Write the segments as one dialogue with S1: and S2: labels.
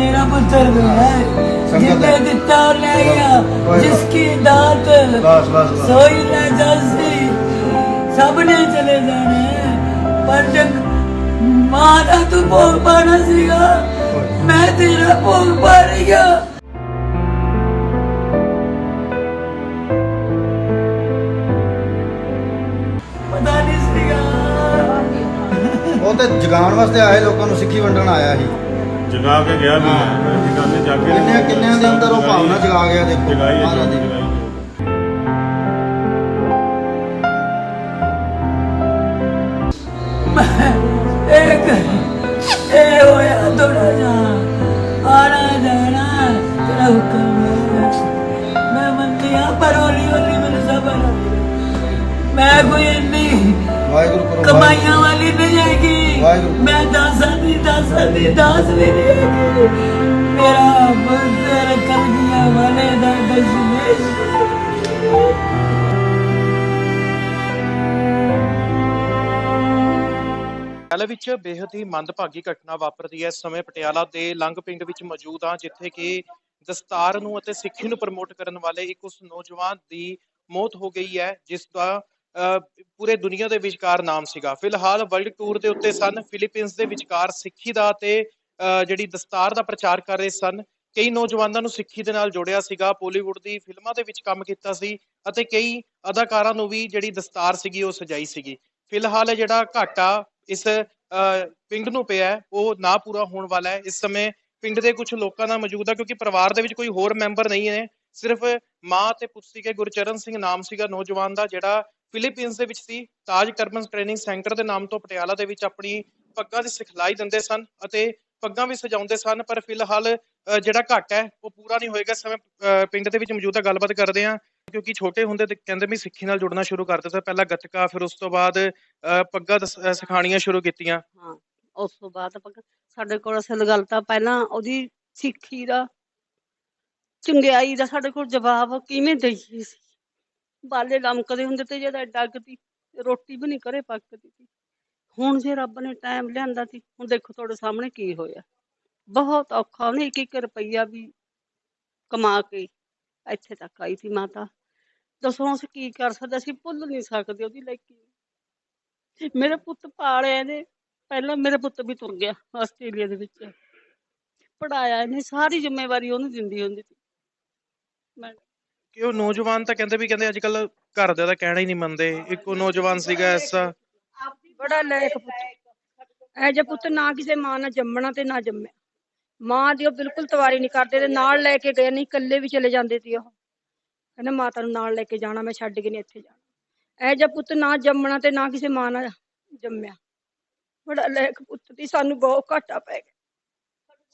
S1: मेरा पुत्र भी है
S2: संगत
S1: जिसने
S2: है।
S1: दिता और ले गया
S2: कोई
S1: जिसकी दात
S2: बस बस बस
S1: सोई न जैसी सबने चले जाने हैं। पर जब मां का तू भोग पाना सीगा मैं तेरा भोग पा रही हूँ ਪਤਾ ਨਹੀਂ ਸੀਗਾ
S2: ਉਹ ਤੇ ਜਗਾਉਣ ਵਾਸਤੇ ਆਏ ਲੋਕਾਂ ਨੂੰ ਸਿੱਖੀ ਵੰਡਣ ਆਇਆ ਸੀ
S3: ਜਗਾ ਕੇ ਗਿਆ ਵੀ
S2: ਹਾਂ।
S3: ਜਗਾਨੇ ਜਾ ਕੇ
S2: ਕਿੰਨੇ ਕਿੰਨਿਆਂ ਦੇ ਅੰਦਰ ਉਹ ਭਾਵਨਾ ਜਗਾ ਗਿਆ ਦੇਖੋ
S3: ਜਗਾਈ ਹੈ
S2: ਮਹਾਰਾਜ ਦੀ।
S3: ਜਗਾਈ ਹੈ।
S1: ਇੱਕ ਇਹ ਹੋਇਆ ਥੋੜਾ ਜਾ ਆਣਾ ਜਾਣਾ ਤੇਰਾ ਹੁਕਮ ਹੈ ਮੈਂ ਮੰਨਿਆ ਪਰ ਹੌਲੀ ਹੌਲੀ ਮੈਨੂੰ ਸਬਰ ਆ ਗਿਆ। ਮੈਂ ਕੋਈ ਇੰਨੀ
S2: ਵਾਹਿਗੁਰੂ ਕਰੋ
S1: ਕਮਾਈਆਂ ਵਾਲੀ ਨਹੀਂ
S2: ਵਾਹਿਗੁਰੂ।
S1: ਮੈਂ ਦਾਸਾਂ ਦੀ ਦਾਸਾਂ ਦੀ ਦਾਸ ਵੀ ਨਹੀਂ ਹੈਗੀ। ਮੇਰਾ ਮੰਦਰ ਕਰ ਗਿਆ ਵਾਲੇ ਦਾ ਦਸ਼ਮੇਸ਼
S4: ਪਟਿਆਲਾ ਵਿੱਚ ਬੇहद ਹੀ ਮੰਦਭਾਗੀ ਘਟਨਾ ਵਾਪਰਦੀ ਹੈ। ਇਸ ਸਮੇਂ ਪਟਿਆਲਾ ਦੇ ਲੰਗ ਪਿੰਡ ਵਿੱਚ ਮੌਜੂਦ ਹਾਂ ਜਿੱਥੇ ਕਿ ਦਸਤਾਰ ਨੂੰ ਅਤੇ ਸਿੱਖੀ ਨੂੰ ਪ੍ਰਮੋਟ ਕਰਨ ਵਾਲੇ ਇੱਕ ਉਸ ਨੌਜਵਾਨ ਦੀ ਮੌਤ ਹੋ ਗਈ ਹੈ ਜਿਸ ਦਾ ਪੂਰੇ ਦੁਨੀਆ ਦੇ ਵਿਚਕਾਰ ਨਾਮ ਸੀਗਾ। ਫਿਲਹਾਲ ਵਰਲਡ ਟੂਰ ਦੇ ਉੱਤੇ ਸਨ ਫਿਲੀਪੀਨਸ ਦੇ ਵਿਚਕਾਰ ਸਿੱਖੀ ਦਾ ਤੇ ਜਿਹੜੀ ਦਸਤਾਰ ਦਾ ਪ੍ਰਚਾਰ ਕਰ ਰਹੇ ਸਨ, ਕਈ ਨੌਜਵਾਨਾਂ ਨੂੰ ਸਿੱਖੀ ਦੇ ਨਾਲ ਜੋੜਿਆ ਸੀਗਾ। ਬਾਲੀਵੁੱਡ ਦੀ ਫਿਲਮਾਂ ਦੇ ਵਿੱਚ ਕੰਮ ਕੀਤਾ ਸੀ ਅਤੇ ਕਈ ਅਦਾਕਾਰਾਂ ਨੂੰ ਵੀ ਜਿਹੜੀ ਦਸਤਾਰ ਸੀਗੀ, ਉਹ ਸਜਾਈ ਸੀਗੀ। ਫਿਲਹਾਲ ਜਿਹੜਾ ਘਾਟਾ ਇਸ ਪਿੰਡ ਨੂੰ ਪਿਆ ਉਹ ਨਾ ਪੂਰਾ ਹੋਣ ਵਾਲਾ ਹੈ। ਇਸ ਸਮੇਂ ਪਿੰਡ ਦੇ ਕੁਝ ਲੋਕਾਂ ਦਾ ਮੌਜੂਦ ਹੈ, ਕਿਉਂਕਿ ਪਰਿਵਾਰ ਦੇ ਵਿੱਚ ਕੋਈ ਹੋਰ ਮੈਂਬਰ ਨਹੀਂ ਹੈ। ਸਿਰਫ ਮਾਂ ਤੇ ਪੁੱਤ ਸੀਗੇ, ਗੁਰਚਰਨ ਸਿੰਘ ਨਾਮ ਸੀਗਾ ਨੌਜਵਾਨ ਦਾ, ਜਿਹੜਾ ਫਿਲੀਪੀਨਸ ਦੇ ਵਿੱਚ ਸੀ। ਤਾਜ ਕਰਮਨ ਟ੍ਰੇਨਿੰਗ ਸੈਂਟਰ ਦੇ ਨਾਮ ਤੋਂ ਪਟਿਆਲਾ ਦੇ ਵਿੱਚ ਆਪਣੀ ਪੱਗਾਂ ਦੀ ਸਿਖਲਾਈ ਦਿੰਦੇ ਸਨ ਅਤੇ ਪੱਗਾਂ ਵੀ ਸਜਾਉਂਦੇ ਸਨ, ਪਰ ਫਿਲਹਾਲ ਜਿਹੜਾ ਘਾਟਾ ਹੈ, ਉਹ ਪੂਰਾ ਨਹੀਂ ਹੋਏਗਾ। ਸਮੇਂ ਪਿੰਡ ਦੇ ਵਿੱਚ ਮੌਜੂਦਾ ਗੱਲਬਾਤ ਕਰਦੇ ਹਾਂ, ਕਿਉਂਕਿ ਛੋਟੇ ਹੁੰਦੇ ਤੇ ਕਹਿੰਦੇ ਵੀ ਸਿੱਖੀ ਨਾਲ ਜੁੜਨਾ ਸ਼ੁਰੂ ਕਰ ਦਿੱਤਾ। ਪਹਿਲਾਂ ਗੱਤਕਾ, ਫਿਰ ਉਸ ਤੋਂ ਬਾਅਦ ਪੱਗਾਂ ਦਸ- ਸ਼ੁਰੂ ਕੀਤੀਆਂ।
S5: ਹਾਂ, ਉਸ ਤੋਂ ਬਾਅਦ ਸਾਡੇ ਕੋਲ ਅਸਲ ਗੱਲ ਤਾਂ ਪਹਿਲਾਂ ਉਹਦੀ ਸਿੱਖੀ ਦਾ, ਚੰਗਿਆਈ ਦਾ ਸਾਡੇ ਕੋਲ ਜਵਾਬ ਕਿਵੇਂ ਦਈਏ? ਬਾਲੇ ਲਮਕਦੇ ਹੁੰਦੇ ਤੇ ਜਿਹਦਾ ਡੱਗਦੀ ਰੋਟੀ ਵੀ ਨਹੀਂ ਘਰੇ ਪੱਕਦੀ ਸੀ। ਹੁਣ ਜੇ ਰੱਬ ਨੇ ਟਾਈਮ ਲਿਆਂਦਾ ਸੀ, ਹੁਣ ਦੇਖੋ ਤੁਹਾਡੇ ਸਾਹਮਣੇ ਕੀ ਹੋਇਆ। ਬਹੁਤ ਔਖਾ ਉਹਨੇ ਇੱਕ ਇੱਕ ਰੁਪਈਆ ਵੀ ਕਮਾ ਕੇ ਇੱਥੇ ਤੱਕ ਆਈ ਸੀ ਮਾਤਾ। ਦੱਸੋ ਅਸੀਂ ਕੀ ਕਰ ਸਕਦੇ, ਅਸੀਂ ਭੁੱਲ ਨਹੀਂ ਸਕਦੇ ਉਹਦੀ ਲੈਕੀ ਮੇਰੇ ਪੁੱਤ ਪਾਲਿਆ ਇਹਨੇ, ਪਹਿਲਾਂ ਮੇਰੇ ਪੁੱਤ ਵੀ ਤੁਰ ਗਿਆ ਆਸਟ੍ਰੇਲੀਆ ਦੇ ਵਿੱਚ। ਪੜਾਇਆ ਇਹਨੇ, ਸਾਰੀ ਜ਼ਿੰਮੇਵਾਰੀ ਉਹਨੂੰ ਦਿੰਦੀ ਹੁੰਦੀ ਸੀ। ਮੈਂ
S4: ਕਿ ਉਹ ਨੌਜਵਾਨ ਤਾਂ ਕਹਿੰਦੇ ਵੀ ਕਹਿੰਦੇ ਅੱਜ ਕੱਲ ਘਰ ਦੇ ਤਾਂ ਕਹਿਣਾ ਹੀ ਨਹੀਂ ਮੰਨਦੇ, ਇੱਕੋ ਨੌਜਵਾਨ ਸੀਗਾ ਐਸਾ
S6: ਬੜਾ ਲਾਇਕ ਪੁੱਤ ਐ ਜੇ ਪੁੱਤ ਨਾ ਕਿਸੇ ਮਾਂ ਨਾਲ ਜੰਮਣਾ ਤੇ ਨਾ ਜੰਮਿਆ। ਮਾਂ ਦੀ ਉਹ ਬਿਲਕੁਲ ਤਵਾਰੀ ਨਹੀਂ ਕਰਦੇ ਤੇ ਨਾਲ ਲੈ ਕੇ ਗਏ ਨਹੀਂ, ਇਕੱਲੇ ਵੀ ਚਲੇ ਜਾਂਦੇ ਸੀ ਉਹ। ਕਹਿੰਦਾ ਮਾਤਾ ਨੂੰ ਨਾਲ ਲੈ ਕੇ ਜਾਣਾ, ਮੈਂ ਛੱਡ ਕੇ ਨਹੀਂ ਇੱਥੇ ਜਾਣਾ। ਐ ਜੇ ਪੁੱਤ ਨਾ ਜੰਮਣਾ ਤੇ ਨਾ ਕਿਸੇ ਮਾਂ ਨਾਲ ਜੰਮਿਆ। ਬੜਾ ਲਾਇਕ ਪੁੱਤ ਦੀ ਸਾਨੂੰ ਬਹੁਤ ਘਾਟਾ ਪੈ ਗਿਆ।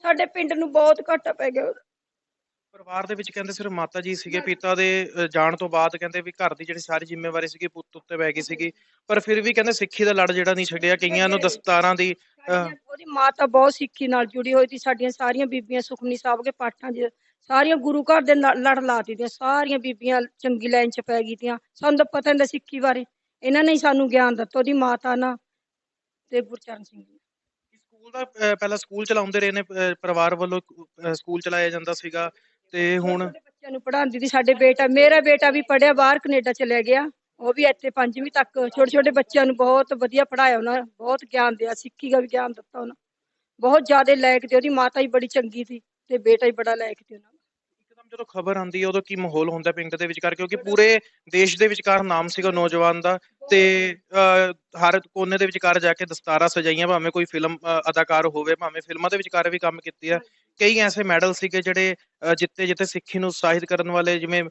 S6: ਸਾਡੇ ਪਿੰਡ ਨੂੰ ਬਹੁਤ ਘਾਟਾ ਪੈ ਗਿਆ।
S4: ਪਰਿਵਾਰ ਦੇ ਵਿੱਚ ਕਹਿੰਦੇ ਸਿਰਫ ਮਾਤਾ ਜੀ ਸੀਗੇ ਪਿਤਾ ਦੇ ਜਾਣ ਤੋਂ ਬਾਅਦ ਕਹਿੰਦੇ ਵੀ ਘਰ ਦੀ ਜਿਹੜੀ ਸਾਰੀ ਜ਼ਿੰਮੇਵਾਰੀ ਸੀਗੀ ਪੁੱਤ ਉੱਤੇ ਪੈ ਗਈ ਸੀਗੀ। ਪਰ ਫਿਰ ਵੀ ਕਹਿੰਦੇ ਸਿੱਖੀ ਦਾ ਲੜ ਜਿਹੜਾ ਨਹੀਂ ਛੱਡਿਆ ਕਈਆਂ ਨੂੰ ਦਸਤਾਰਾਂ ਦੀ
S6: ਸਾਡੀਆਂ- ਉਹਦੀ ਮਾਤਾ ਬਹੁਤ ਸਿੱਖੀ ਨਾਲ ਜੁੜੀ ਹੋਈ ਸੀ ਸਾਡੀਆਂ ਸਾਰੀਆਂ ਬੀਬੀਆਂ ਸੁਖਮਨੀ ਸਾਹਿਬ ਦੇ ਪਾਠਾਂ 'ਚ ਸਾਰੀਆਂ ਗੁਰੂ ਘਰ ਦੇ ਨਾਲ ਲੜ ਲਾਤੀ ਦੀਆਂ ਸਾਰੀਆਂ ਬੀਬੀਆਂ ਚੰਗੀ ਲਾਈਨ 'ਚ ਪੈ ਗਈ ਤੀਆਂ ਸਾਨੂੰ ਤਾਂ ਪਤਾ ਨਹੀਂ ਸਿੱਖੀ ਬਾਰੇ। ਇਹਨਾਂ ਨੇ ਹੀ ਸਾਨੂੰ ਗਿਆਨ ਦਿੱਤਾ ਉਹਦੀ ਮਾਤਾ ਨਾਲ ਤੇ ਗੁਰਚਰਨ ਸਿੰਘ ਜੀ।
S4: ਸਕੂਲ ਦਾ ਅਹ, ਪਹਿਲਾਂ ਸਕੂਲ ਚਲਾਉਂਦੇ ਰਹੇ ਨੇ ਪਰਿਵਾਰ ਵੱਲੋਂ ਸਕੂਲ ਚਲਾਇਆ ਜਾਂਦਾ ਸੀਗਾ। ਤੇ ਹੁਣ
S6: ਬੱਚਿਆਂ ਨੂੰ ਪੜ੍ਹਾਉਂਦੀ ਸੀ ਸਾਡੇ ਬੇਟਾ ਮੇਰਾ ਬੇਟਾ ਵੀ ਪੜਿਆ ਬਾਹਰ ਕੈਨੇਡਾ ਚਲਿਆ ਗਿਆ। ਉਹ ਵੀ ਇੱਥੇ ਪੰਜਵੀਂ ਤੱਕ ਛੋਟੇ ਛੋਟੇ ਬੱਚਿਆਂ ਨੂੰ ਬਹੁਤ ਵਧੀਆ ਪੜਾਇਆ ਉਹਨਾਂ ਬਹੁਤ ਗਿਆਨ ਦਿਆ ਸਿੱਖੀ ਦਾ ਵੀ ਗਿਆਨ ਦਿੱਤਾ ਉਹਨਾਂ। ਬਹੁਤ ਜ਼ਿਆਦਾ ਲਾਇਕ ਤੇ ਉਹਦੀ ਮਾਤਾ ਹੀ ਬੜੀ ਚੰਗੀ ਸੀ ਤੇ ਬੇਟਾ ਹੀ ਬੜਾ ਲਾਇਕ ਸੀ ਉਹਨਾਂ ਦਾ
S4: ਜਦੋਂ ਖਬਰ ਆਉਂਦੀ ਹੈ ਉਦੋਂ ਕੀ ਮਾਹੌਲ ਹੁੰਦਾ ਪਿੰਡ ਦੇ ਵਿਚਕਾਰ? ਕਿਉਂਕਿ ਪੂਰੇ ਦੇਸ਼ ਦੇ ਵਿਚਕਾਰ ਨਾਮ ਸੀਗਾ ਨੌਜਵਾਨ ਦਾ ਤੇ ਹਰ ਕੋਨੇ ਦੇ ਵਿਚਕਾਰ ਜਾ ਕੇ ਦਸਤਾਰਾਂ ਸਜਾਈਆਂ ਭਾਵੇਂ ਕੋਈ ਫਿਲਮ ਅਦਾਕਾਰ ਹੋਵੇ ਭਾਵੇਂ ਫਿਲਮਾਂ ਦੇ ਵਿਚਕਾਰ ਵੀ ਕੰਮ ਕੀਤੀ ਆ ਕਈ ਐਸੇ ਮੈਡਲ ਸੀਗੇ ਜਿਹੜੇ ਅਹ, ਜਿੱਤੇ ਜਿੱਤੇ ਸਿੱਖੀ ਨੂੰ ਉਤਸ਼ਾਹਿਤ ਕਰਨ ਵਾਲੇ ਜਿਵੇਂ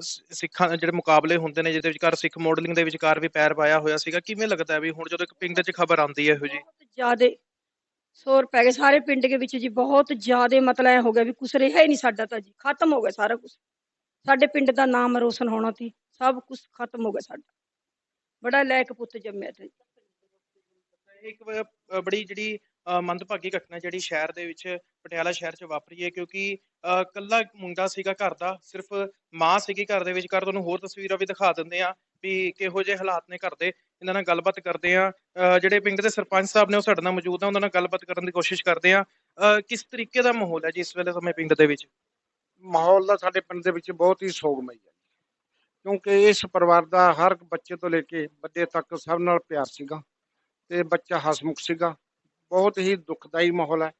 S4: ਸਿੱਖਾਂ ਜਿਹੜੇ ਮੁਕਾਬਲੇ ਹੁੰਦੇ ਨੇ ਜਿਹਦੇ ਵਿਚਕਾਰ ਸਿੱਖ ਮਾਡਲਿੰਗ ਦੇ ਵਿਚਕਾਰ ਵੀ ਪੈਰ ਪਾਇਆ ਹੋਇਆ ਸੀਗਾ। ਕਿਵੇਂ ਲੱਗਦਾ ਵੀ ਹੁਣ ਜਦੋਂ ਇੱਕ ਪਿੰਡ 'ਚ ਖਬਰ ਆਉਂਦੀ ਹੈ ਇਹੋ ਜੀ
S6: ਬਹੁਤ ਸ਼ੋਰ ਪੈ ਗਏ ਸਾਰੇ ਪਿੰਡ ਦੇ ਵਿੱਚ ਜੀ ਬਹੁਤ ਜ਼ਿਆਦਾ ਮਤਲਬ ਐ ਹੋ ਗਿਆ ਵੀ ਕੁਛ ਰਿਹਾ ਹੀ ਨਹੀਂ ਸਾਡਾ ਤਾਂ ਜੀ ਖਤਮ ਹੋ ਗਿਆ ਸਾਰਾ ਕੁਝ ਸਾਡੇ ਪਿੰਡ ਦਾ ਨਾਮ ਰੋਸ਼ਨ ਹੋਣਾ ਸੀ ਸਭ ਕੁਝ ਖਤਮ ਹੋ ਗਿਆ ਸਾਡਾ। ਬੜਾ ਲਾਇਕ ਪੁੱਤ ਜੰਮਿਆ ਤੇ।
S4: ਇੱਕ ਬ- ਬੜੀ ਜਿਹੜੀ ਅ, ਮੰਦਭਾਗੀ ਘਟਨਾ ਜਿਹੜੀ ਸ਼ਹਿਰ ਦੇ ਵਿੱਚ ਪਟਿਆਲਾ ਸ਼ਹਿਰ 'ਚ ਵਾਪਰੀ ਹੈ ਕਿਉਂਕਿ ਅ, ਕੱਲਾ ਇੱਕ ਮੁੰਡਾ ਸੀਗਾ ਘਰ ਦਾ ਸਿਰਫ ਮਾਂ ਸੀਗੀ ਘਰ ਦੇ ਵਿੱਚ। ਘਰ ਤੁਹਾਨੂੰ ਹੋਰ ਤਸਵੀਰਾਂ ਵੀ ਦਿਖਾ ਦਿੰਦੇ ਆ ਵੀ ਕਿਹੋ ਜਿਹੇ ਹਾਲਾਤ ਨੇ ਘਰ ਦੇ, ਇਹਨਾਂ ਨਾਲ ਗੱਲਬਾਤ ਕਰਦੇ ਆ ਜਿਹੜੇ ਪਿੰਡ ਦੇ ਸਰਪੰਚ ਸਾਹਿਬ ਨੇ ਉਹ ਸਾਡੇ ਨਾਲ ਮੌਜੂਦ ਆ, ਉਹਨਾਂ ਨਾਲ ਗੱਲਬਾਤ ਕਰਨ ਦੀ ਕੋਸ਼ਿਸ਼ ਕਰਦੇ ਆ ਕਿਸ ਤਰੀਕੇ ਦਾ ਮਾਹੌਲ ਹੈ ਜੀ ਇਸ ਵੇਲੇ ਸਮੇਂ ਪਿੰਡ ਦੇ ਵਿੱਚ?
S7: ਮਾਹੌਲ ਦਾ ਸਾਡੇ ਪਿੰਡ ਦੇ ਵਿੱਚ ਬਹੁਤ ਹੀ ਸੋਗਮਈ ਹੈ ਕਿਉਂਕਿ ਇਸ ਪਰਿਵਾਰ ਦਾ ਹਰ ਬੱਚੇ ਤੋਂ ਲੈ ਕੇ ਵੱਡੇ ਤੱਕ ਸਭ ਨਾਲ ਪਿਆਰ ਸੀਗਾ ਤੇ ਬੱਚਾ ਹਸਮੁਖ ਸੀਗਾ। ਬਹੁਤ ਹੀ ਦੁਖਦਾਈ ਮਾਹੌਲ ਹੈ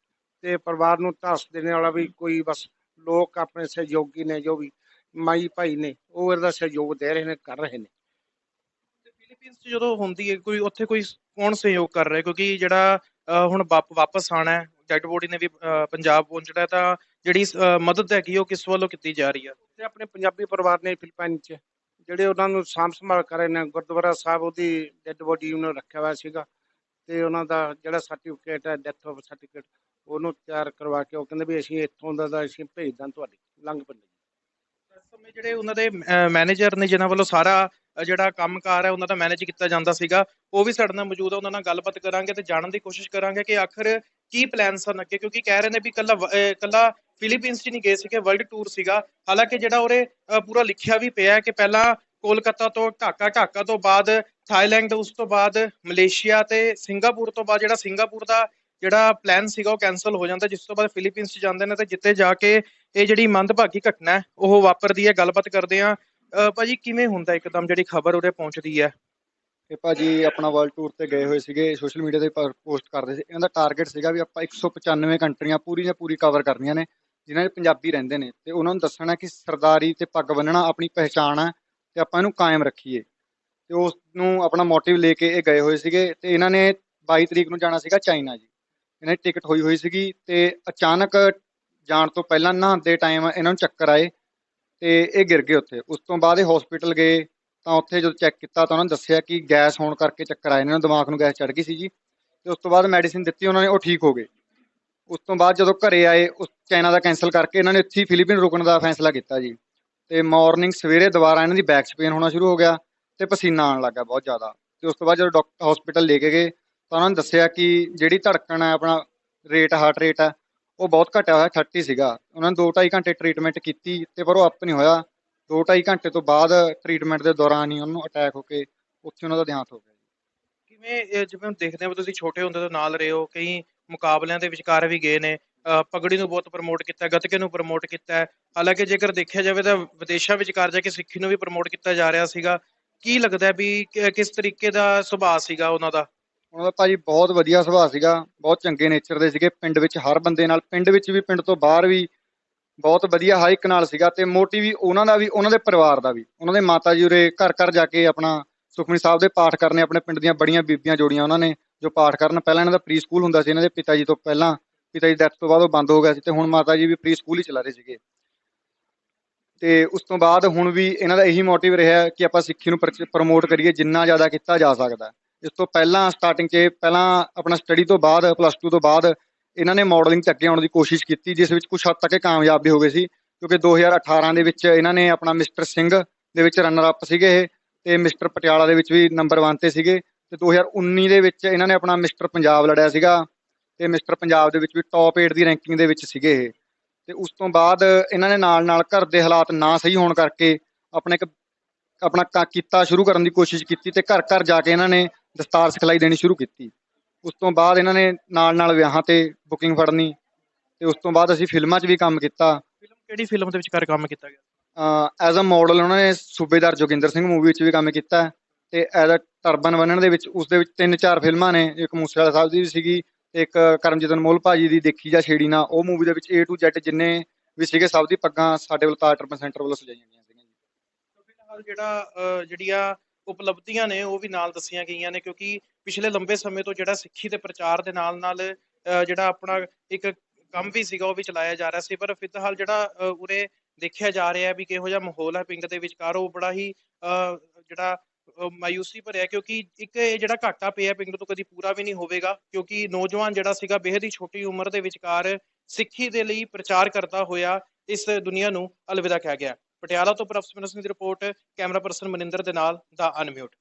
S7: ਤੇ ਪਰਿਵਾਰ ਨੂੰ ਧਾਸ ਦੇਣ ਵਾਲਾ ਵੀ ਕੋਈ ਬਸ ਲੋਕ ਆਪਣੇ ਸਹਿਯੋਗੀ ਨੇ ਜੋ ਵੀ ਮਾਈ ਭਾਈ ਨੇ, ਉਹ ਇਹਦਾ ਸਹਿਯੋਗ ਦੇ ਰਹੇ ਨੇ, ਕਰ ਰਹੇ ਨੇ।
S4: ਫਿਲੀਪੀਨਸ 'ਚ ਜਦੋਂ ਹੁੰਦੀ ਹੈ ਕੋਈ ਉੱਥੇ ਕੋਈ ਕੌਣ ਸਹਿਯੋਗ ਕਰ ਰਿਹਾ ਕਿਉਂਕਿ ਜਿਹੜਾ ਹੁਣ ਵਾਪ- ਵਾਪਸ ਆਣਾ ਹੈ ਡੈਡ ਬੋਡੀ ਨੇ ਵੀ ਪੰਜਾਬ ਪਹੁੰਚਣਾ ਹੈ ਤਾਂ ਜਿਹੜੀ ਮਦਦ ਹੈਗੀ ਉਹ ਕਿਸ ਵੱਲੋਂ ਕੀਤੀ ਜਾ ਰਹੀ ਹੈ?
S7: ਤੇ ਆਪਣੇ ਪੰਜਾਬੀ ਪਰਿਵਾਰ ਨੇ ਫਿਲੀਪਾਈਨ ਚ ਜਿਹੜੇ ਉਹਨਾਂ ਨੂੰ ਸਾਂਭ ਸੰਭਾਲ ਕਰ ਰਹੇ ਨੇ ਗੁਰਦੁਆਰਾ ਸਾਹਿਬ ਉਹਦੀ ਡੈੱਡ ਬੋਡੀ ਉਹਨੂੰ ਰੱਖਿਆ ਹੋਇਆ ਸੀਗਾ ਤੇ ਉਹਨਾਂ ਦਾ ਜਿਹੜਾ ਸਰਟੀਫਿਕੇਟ ਹੈ ਡੈਥ ਆਫ ਸਰਟੀਫਿਕੇਟ ਉਹਨੂੰ ਤਿਆਰ ਕਰਵਾ ਕੇ ਉਹ ਕਹਿੰਦੇ ਵੀ ਅਸੀਂ ਇੱਥੋਂ ਦਾ ਦਾ ਅਸੀਂ ਭੇਜ ਦਾਂ ਤੁਹਾਡੀ ਲੰਘ
S4: ਇਸ ਸਮੇਂ ਜਿਹੜੇ ਉਹਨਾਂ ਦੇ ਮੈਨੇਜਰ ਨੇ ਜਿਨ੍ਹਾਂ ਵੱਲੋਂ ਸਾਰਾ ਜਿਹੜਾ ਕੰਮਕਾਰ ਹੈ, ਉਹਨਾਂ ਦਾ ਮੈਨੇਜ ਕੀਤਾ ਜਾਂਦਾ ਸੀਗਾ। ਉਹ ਵੀ ਸਾਡੇ ਨਾਲ ਮੌਜੂਦ ਹੈ ਉਹਨਾਂ ਨਾਲ ਗੱਲਬਾਤ ਕਰਾਂਗੇ ਤੇ ਜਾਣਨ ਦੀ ਕੋਸ਼ਿਸ਼ ਕਰਾਂਗੇ ਕਿ ਆਖਰ ਕੀ ਪਲਾਨ ਸਨ ਅੱਗੇ, ਕਿਉਂਕਿ ਕਹਿ ਰਹੇ ਨੇ ਵੀ ਕੱਲਾ ਕੱਲਾ ਫਿਲੀਪੀਨਸ 'ਚ ਨਹੀਂ ਗਏ ਸੀਗੇ ਵਰਲਡ ਟੂਰ ਸੀਗਾ। ਹਾਲਾਂਕਿ ਜਿਹੜਾ ਉਹਰੇ ਪੂਰਾ ਲਿਖਿਆ ਵੀ ਪਿਆ ਹੈ ਕਿ ਪਹਿਲਾਂ ਕੋਲਕਾਤਾ ਤੋਂ ਢਾਕਾ ਢਾਕਾ ਤੋਂ ਬਾਅਦ ਥਾਈਲੈਂਡ, ਉਸ ਤੋਂ ਬਾਅਦ ਮਲੇਸ਼ੀਆ ਤੇ ਸਿੰਗਾਪੁਰ ਤੋਂ ਬਾਅਦ ਜਿਹੜਾ ਸਿੰਗਾਪੁਰ ਦਾ ਜਿਹੜਾ ਪਲਾਨ ਸੀਗਾ, ਉਹ ਕੈਨਸਲ ਹੋ ਜਾਂਦਾ, ਜਿਸ ਤੋਂ ਬਾਅਦ ਫਿਲੀਪੀਨਸ 'ਚ ਜਾਂਦੇ ਨੇ ਤੇ ਜਿੱਥੇ ਜਾ ਕੇ ਇਹ ਜਿਹੜੀ ਮੰਦਭਾਗੀ ਘਟਨਾ ਉਹ ਵਾਪਰਦੀ ਹੈ। ਗੱਲਬਾਤ ਕਰਦੇ ਆ ਭਾਜੀ, ਕਿਵੇਂ ਹੁੰਦਾ ਇੱਕਦਮ ਜਿਹੜੀ ਖਬਰ ਉਰੇ ਪਹੁੰਚਦੀ ਹੈ?
S2: ਇਹ ਭਾਜੀ, ਆਪਣਾ ਵਰਲਡ ਟੂਰ ਤੇ ਗਏ ਹੋਏ ਸੀਗੇ ਸੋਸ਼ਲ ਮੀਡੀਆ ਤੇ ਪੋਸਟ ਕਰਦੇ ਸੀ। ਇਹਨਾਂ ਦਾ ਟਾਰਗੇਟ ਸੀਗਾ ਵੀ ਆਪਾਂ 195 ਕੰਟਰੀਆਂ ਪੂਰੀ ਦੀਆਂ ਪੂਰੀ ਕਵਰ ਕਰਨੀਆਂ ਨੇ, ਜਿਨ੍ਹਾਂ 'ਚ ਪੰਜਾਬੀ ਰਹਿੰਦੇ ਨੇ। ਤੇ ਉਹਨਾਂ ਨੂੰ ਦੱਸਣਾ ਕਿ ਸਰਦਾਰੀ ਤੇ ਪੱਗ ਬੰਨਣਾ ਆਪਣੀ ਪਹਿਚਾਣ ਹੈ ਤੇ ਆਪਾਂ ਇਹਨੂੰ ਕਾਇਮ ਰੱਖੀਏ। ਤੇ ਉਸ ਨੂੰ ਆਪਣਾ ਮੋਟਿਵ ਲੈ ਕੇ ਇਹ ਗਏ ਹੋਏ ਸੀਗੇ ਤੇ ਇਹਨਾਂ ਨੇ 22 ਤਰੀਕ ਨੂੰ ਜਾਣਾ ਸੀਗਾ ਚਾਈਨਾ ਜੀ। ਇਹਨਾਂ ਦੀ ਟਿਕਟ ਹੋਈ ਹੋਈ ਸੀਗੀ ਤੇ ਅਚਾਨਕ ਜਾਣ ਤੋਂ ਪਹਿਲਾਂ ਨਹਾਉਂਦੇ ਟਾਈਮ ਇਹਨਾਂ ਨੂੰ ਚੱਕਰ ਆਏ ਤੇ ਇਹ ਗਿਰ ਗਏ ਉੱਥੇ। ਉਸ ਤੋਂ ਬਾਅਦ ਇਹ ਹਸਪੀਟਲ ਗਏ, ਤਾਂ ਉੱਥੇ ਜਦੋਂ ਚੈੱਕ ਕੀਤਾ ਤਾਂ ਉਹਨਾਂ ਨੇ ਦੱਸਿਆ ਕਿ ਗੈਸ ਹੋਣ ਕਰਕੇ ਚੱਕਰ ਆਏ ਇਹਨਾਂ ਨੂੰ ਦਿਮਾਗ ਨੂੰ ਗੈਸ ਚੜ ਗਈ ਸੀ ਜੀ। ਤੇ ਉਸ ਤੋਂ ਬਾਅਦ ਮੈਡੀਸਿਨ ਦਿੱਤੀ, ਉਹਨਾਂ ਨੇ, ਉਹ ਠੀਕ ਹੋ ਗਏ। ਉਸ ਤੋਂ ਬਾਅਦ ਜਦੋਂ ਘਰੇ ਆਏ, ਉਸ ਚਾਈਨਾ ਦਾ ਕੈਨਸਲ ਕਰਕੇ ਇਹਨਾਂ ਨੇ ਇੱਥੇ ਹੀ ਫਿਲੀਪੀਨ ਰੁਕਣ ਦਾ ਫੈਸਲਾ ਕੀਤਾ ਜੀ। ਤੇ ਮਾਰਨਿੰਗ ਸਵੇਰੇ ਦੁਬਾਰਾ ਇਹਨਾਂ ਦੀ ਬੈਕ 'ਚ ਪੇਨ ਹੋਣਾ ਸ਼ੁਰੂ ਹੋ ਗਿਆ ਤੇ ਪਸੀਨਾ ਆਉਣ ਲੱਗਾ ਬਹੁਤ ਜ਼ਿਆਦਾ। ਤੇ ਉਸ ਤੋਂ ਬਾਅਦ ਜਦੋਂ ਡਾਕਟਰ ਹਸਪੀਟਲ ਲੈ ਕੇ ਗਏ, ਤਾਂ ਉਹਨਾਂ ਨੇ ਦੱਸਿਆ ਕਿ ਜਿਹੜੀ ਧੜਕਣ ਹੈ, ਆਪਣਾ ਰੇਟ ਹਾਰਟ ਰੇਟ ਹੈ ਉਹ ਬਹੁਤ ਘਟਿਆ ਹੋਇਆ 30 ਸੀਗਾ। ਉਹਨਾਂ ਨੇ 2.5 ਘੰਟੇ ਟ੍ਰੀਟਮੈਂਟ ਕੀਤੀ ਤੇ ਪਰ ਉਹ ਅਪ ਨਹੀਂ ਹੋਇਆ। 2.5 ਘੰਟੇ ਤੋਂ ਬਾਅਦ ਟ੍ਰੀਟਮੈਂਟ ਦੇ ਦੌਰਾਨ ਹੀ ਉਹਨੂੰ ਅਟੈਕ ਹੋ ਕੇ ਉੱਥੇ ਉਹਨਾਂ ਦਾ ਦੇਹਾਂਤ ਹੋ ਗਿਆ
S4: ਕਿਵੇਂ ਜਿਵੇਂ ਹੁਣ ਦੇਖਦੇ ਹਾਂ ਤੁਸੀਂ ਛੋਟੇ ਹੁੰਦੇ ਤੋਂ ਨਾਲ ਰਹੇ ਹੋ, ਕਈ ਮੁਕਾਬਲਿਆਂ ਦੇ ਵਿਚਕਾਰ ਵੀ ਗਏ ਨੇ, ਅਹ, ਪਗੜੀ ਨੂੰ ਬਹੁਤ ਪ੍ਰਮੋਟ ਕੀਤਾ, ਗੱਤਕੇ ਨੂੰ ਪ੍ਰਮੋਟ ਕੀਤਾ। ਹਾਲਾਂਕਿ ਜੇਕਰ ਦੇਖਿਆ ਜਾਵੇ ਤਾਂ ਵਿਦੇਸ਼ਾਂ ਵਿਚਕਾਰ ਜਾ ਕੇ ਸਿੱਖੀ ਨੂੰ ਵੀ ਪ੍ਰਮੋਟ ਕੀਤਾ ਜਾ ਰਿਹਾ ਸੀਗਾ। ਕੀ ਲੱਗਦਾ ਵੀ ਕਿਸ ਤਰੀਕੇ ਦਾ ਸੁਭਾਅ ਸੀਗਾ ਉਹਨਾਂ ਦਾ?
S2: ਉਹਨਾਂ ਦਾ ਭਾਜੀ ਬਹੁਤ ਵਧੀਆ ਸੁਭਾਅ ਸੀਗਾ, ਬਹੁਤ ਚੰਗੇ ਨੇਚਰ ਦੇ ਸੀਗੇ, ਪਿੰਡ ਵਿੱਚ ਹਰ ਬੰਦੇ ਨਾਲ, ਪਿੰਡ ਵਿੱਚ ਵੀ, ਪਿੰਡ ਤੋਂ ਬਾਹਰ ਵੀ ਬਹੁਤ ਵਧੀਆ ਹਾਈਕ ਨਾਲ ਸੀਗਾ ਤੇ ਮੋਟੀ ਵੀ ਉਹਨਾਂ ਦਾ ਵੀ, ਉਹਨਾਂ ਦੇ ਪਰਿਵਾਰ ਦਾ ਵੀ, ਉਹਨਾਂ ਦੇ ਮਾਤਾ ਜੀ ਉਰੇ ਘਰ ਘਰ ਜਾ ਕੇ ਆਪਣਾ ਸੁਖਮਨੀ ਸਾਹਿਬ ਦੇ ਪਾਠ ਕਰਨੇ, ਆਪਣੇ ਪਿੰਡ ਦੀਆਂ ਬੜੀਆਂ ਬੀਬੀਆਂ ਜੋੜੀਆਂ ਉਹਨਾਂ ਨੇ ਜੋ ਪਾਠ ਕਰਨ, ਪਹਿਲਾਂ ਇਹਨਾਂ ਦਾ ਪ੍ਰੀ ਸਕੂਲ ਹੁੰਦਾ ਸੀ, ਇਹਨਾਂ ਦੇ ਪਿਤਾ ਜੀ ਤੋਂ ਪਹਿਲਾਂ, ਪਿਤਾ ਜੀ ਡੈਥ ਤੋਂ ਬਾਅਦ ਉਹ ਬੰਦ ਹੋ ਗਿਆ ਸੀ ਤੇ ਹੁਣ ਮਾਤਾ ਜੀ ਵੀ ਪ੍ਰੀ ਸਕੂਲ ਹੀ ਚਲਾ ਰਹੇ ਸੀਗੇ। ਤੇ ਉਸ ਤੋਂ ਬਾਅਦ ਹੁਣ ਵੀ ਇਹਨਾਂ ਦਾ ਇਹੀ ਮੋਟਿਵ ਰਿਹਾ ਕਿ ਆਪਾਂ ਸਿੱਖੀ ਨੂੰ ਪ੍ਰਮੋਟ ਕਰੀਏ, ਜਿੰਨਾ ਜ਼ਿਆਦਾ ਕੀਤਾ ਜਾ ਸਕਦਾ। ਇਸ ਤੋਂ ਪਹਿਲਾਂ ਸਟਾਰਟਿੰਗ 'ਚ, ਪਹਿਲਾਂ ਆਪਣਾ ਸਟੱਡੀ ਤੋਂ ਬਾਅਦ ਪਲੱਸ 2 ਤੋਂ ਬਾਅਦ ਇਹਨਾਂ ਨੇ ਮਾਡਲਿੰਗ 'ਚ ਅੱਗੇ ਆਉਣ ਦੀ ਕੋਸ਼ਿਸ਼ ਕੀਤੀ, ਜਿਸ ਵਿੱਚ ਕੁਝ ਹੱਦ ਤੱਕ ਇਹ ਕਾਮਯਾਬ ਵੀ ਹੋ ਗਏ ਸੀ, ਕਿਉਂਕਿ 2018 ਦੇ ਵਿੱਚ ਇਹਨਾਂ ਨੇ ਆਪਣਾ ਮਿਸਟਰ ਸਿੰਘ ਦੇ ਵਿੱਚ ਰਨਰ ਅਪ ਸੀਗੇ ਇਹ, ਤੇ ਮਿਸਟਰ ਪਟਿਆਲਾ ਦੇ ਵਿੱਚ ਵੀ ਨੰਬਰ 1 ਤੇ ਸੀਗੇ, ਤੇ 2019 ਦੇ ਵਿੱਚ ਇਹਨਾਂ ਨੇ ਆਪਣਾ ਮਿਸਟਰ ਪੰਜਾਬ ਲੜਿਆ ਸੀਗਾ, ਤੇ ਮਿਸਟਰ ਪੰਜਾਬ ਦੇ ਵਿੱਚ ਵੀ ਟੌਪ 8 ਦੀ ਰੈਂਕਿੰਗ ਦੇ ਵਿੱਚ ਸੀਗੇ ਇਹ। ਤੇ ਉਸ ਤੋਂ ਬਾਅਦ ਇਹਨਾਂ ਨੇ ਨਾਲ ਨਾਲ ਘਰ ਦੇ ਹਾਲਾਤ ਨਾ ਸਹੀ ਹੋਣ ਕਰਕੇ ਆਪਣੇ ਇੱਕ, ਆਪਣਾ ਕ- ਕੀਤਾ ਸ਼ੁਰੂ ਕਰਨ ਦੀ ਕੋਸ਼ਿਸ਼ ਕੀਤੀ, ਤੇ ਘਰ ਘਰ ਜਾ ਕੇ ਇਹਨਾਂ ਨੇ ਦਸਤਾਰ ਸਿਖਲਾਈ ਦੇਣੀ ਸ਼ੁਰੂ ਕੀਤੀ। ਉਸ ਤੋਂ ਬਾਅਦ ਇਹਨਾਂ ਨੇ ਨਾਲ ਨਾਲ ਵਿਆਹਾਂ ਤੇ ਬੁਕਿੰਗ ਫੜਨੀ ਤੇ ਉਸ ਤੋਂ ਬਾਅਦ ਅਸੀਂ ਫਿਲਮਾਂ 'ਚ ਵੀ ਕੰਮ ਕੀਤਾ।
S4: ਫਿਲਮ ਕਿਹੜੀ ਫਿਲਮ ਦੇ ਵਿਚਕਾਰ ਕੰਮ ਕੀਤਾ ਗਿਆ?
S2: ਐਜ਼ ਅ ਮਾਡਲ ਉਹਨਾਂ ਨੇ ਸੂਬੇਦਾਰ ਜੋਗਿੰਦਰ ਸਿੰਘ ਮੂਵੀ ਵਿੱਚ ਵੀ ਕੰਮ ਕੀਤਾ ਤੇ ਐਜ਼ ਅ ਟਰਬਨ ਬੰਨਣ ਦੇ ਵਿੱਚ ਉਸ ਦੇ ਵਿੱਚ ਤਿੰਨ ਚਾਰ ਫਿਲਮਾਂ ਨੇ ਇੱਕ ਮੂਸੇਵਾਲਾ ਸਾਹਿਬ ਦੀ ਵੀ ਸੀਗੀ ਤੇ ਇੱਕ ਕਰਮਜੀਤ ਅਨਮੋਲ ਭਾਜੀ ਦੀ ਦੇਖੀ ਜਾਂ ਛੇੜੀ ਨਾ ਉਹ ਮੂਵੀ ਦੇ ਵਿੱਚ A to Z ਜਿੰਨੇ ਵੀ ਸੀਗੇ ਸਭ ਦੀ ਪੱਗਾਂ ਸਾਡੇ ਵੱਲ ਕਾਰਟਰ ਸੈਂਟਰ ਵੱਲੋਂ ਸਜਾਈਆਂ ਗਈਆਂ ਸੀਗੀਆਂ ਜੀ।
S4: ਤਾਂ ਫਿਲਹਾਲ ਜਿਹੜਾ ਅਹ, ਜਿਹੜੀਆਂ ਉਪਲਬਧੀਆਂ ਨੇ ਉਹ ਵੀ ਨਾਲ ਦੱਸੀਆਂ ਗਈਆਂ ਨੇ ਕਿਉਂਕਿ ਪਿਛਲੇ ਲੰਬੇ ਸਮੇਂ ਤੋਂ ਜਿਹੜਾ ਸਿੱਖੀ ਦੇ ਪ੍ਰਚਾਰ ਦੇ ਨਾਲ ਨਾਲ ਅਹ, ਜਿਹੜਾ ਆਪਣਾ ਇੱਕ ਕੰਮ ਵੀ ਸੀਗਾ ਉਹ ਵੀ ਚਲਾਇਆ ਜਾ ਰਿਹਾ ਸੀ। ਪਰ ਫਿਲਹਾਲ ਜਿਹੜਾ ਉਰੇ ਦੇਖਿਆ ਜਾ ਰਿਹਾ ਵੀ ਕਿਹੋ ਜਿਹਾ ਮਾਹੌਲ ਹੈ ਪਿੰਡ ਦੇ ਵਿਚਕਾਰ ਉਹ ਬੜਾ ਹੀ ਅਹ, ਜਿਹੜਾ ਅਹ, ਮਾਯੂਸੀ ਭਰਿਆ ਕਿਉਂਕਿ ਇੱਕ ਇਹ ਜਿਹੜਾ ਘਾਟਾ ਪਿਆ ਪਿੰਡ ਤੋਂ ਕਦੀ ਪੂਰਾ ਵੀ ਨਹੀਂ ਹੋਵੇਗਾ ਕਿਉਂਕਿ ਨੌਜਵਾਨ ਜਿਹੜਾ ਸੀਗਾ ਬੇਹਦ ਹੀ ਛੋਟੀ ਉਮਰ ਦੇ ਵਿਚਕਾਰ ਸਿੱਖੀ ਦੇ ਲਈ ਪ੍ਰਚਾਰ ਕਰਦਾ ਹੋਇਆ ਇਸ ਦੁਨੀਆ ਨੂੰ ਅਲਵਿਦਾ ਕਹਿ ਗਿਆ। ਪਟਿਆਲਾ ਤੋਂ ਪ੍ਰੋਫੈਸਰ ਸਿੰਘ ਦੀ ਰਿਪੋਰਟ ਕੈਮਰਾ ਪਰਸਨ ਮਨਿੰਦਰ ਦੇ ਨਾਲ ਦਾ ਅਨਮਿਊਟ।